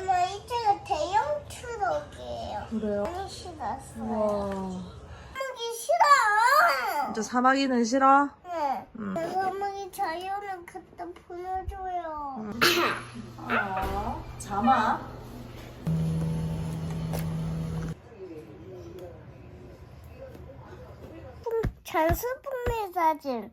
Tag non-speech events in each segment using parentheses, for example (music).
엄마 이제가 대형 트럭이에요. 그래요? 많이 싫었어요. 우와. 먹기 싫어. 진짜 사마귀는 싫어? 네. 음. 어머니 자연을 갖다 보여줘요. 어, 자마. 잔수풍미 사진.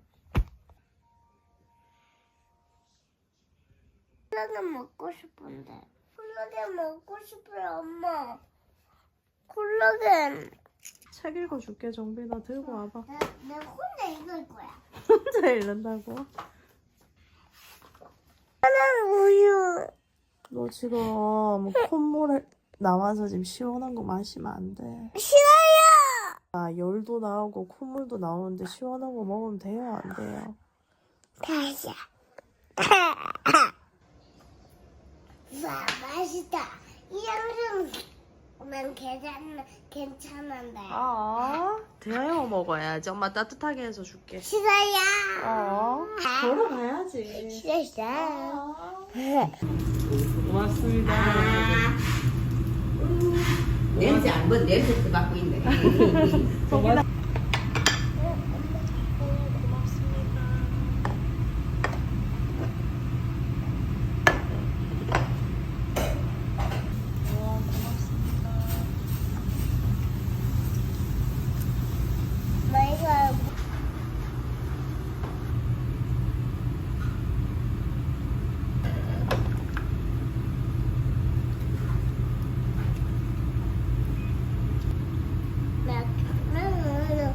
콜라겐 먹고 싶은데. 콜라겐 먹고 싶어요, 엄마. 콜라겐. 책 읽어줄게, 정빈아. 들고 와봐. 내, 내 혼자 읽을 거야. (laughs) 혼자 읽는다고? 나는 우유. 너 지금 뭐 콧물에 나와서 지금 시원한 거 마시면 안 돼. 싫어요. 아, 열도 나오고 콧물도 나오는데 시원한 거 먹으면 돼요, 안 돼요? 다시야. (laughs) 와 맛있다. 이 양은 괜찮 괜찮은데. 아, 데워 먹어야지. 엄마 따뜻하게 해서 줄게. 싫어요. 어, 걸어가야지. 싫어요. 고맙습니다. 냄새 안본 냄새도 맡고 있네. (laughs) (laughs) 정말. 내가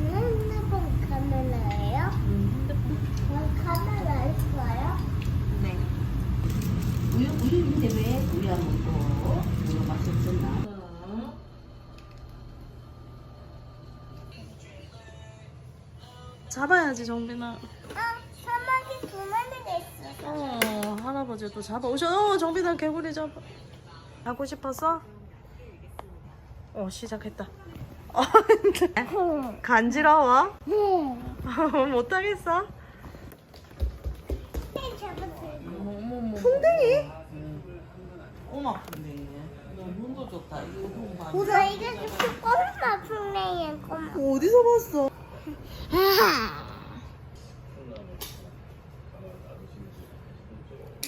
핸드폰 카메라예요? 어, 카메라 있어요? 네. 우유 먹고 우유 맛이 없었나? 잡아야지, 정빈아. 아, 두 있어. 어, 할아버지도 잡아 오셔. 어, 정빈아 개구리 잡아. 하고 싶었어? 어, 시작했다. (laughs) 어, 간지러워? 네. 못하겠어? 잡았어요. 풍뎅이? 근데 너 눈도 좋다 이거 눈 봐. 우와, 이게 꼬마 풍뎅이야, 꼬마. 어디서 봤어?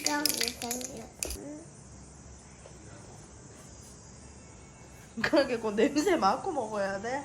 생겼어. 그러게 그 냄새 맡고 먹어야 돼.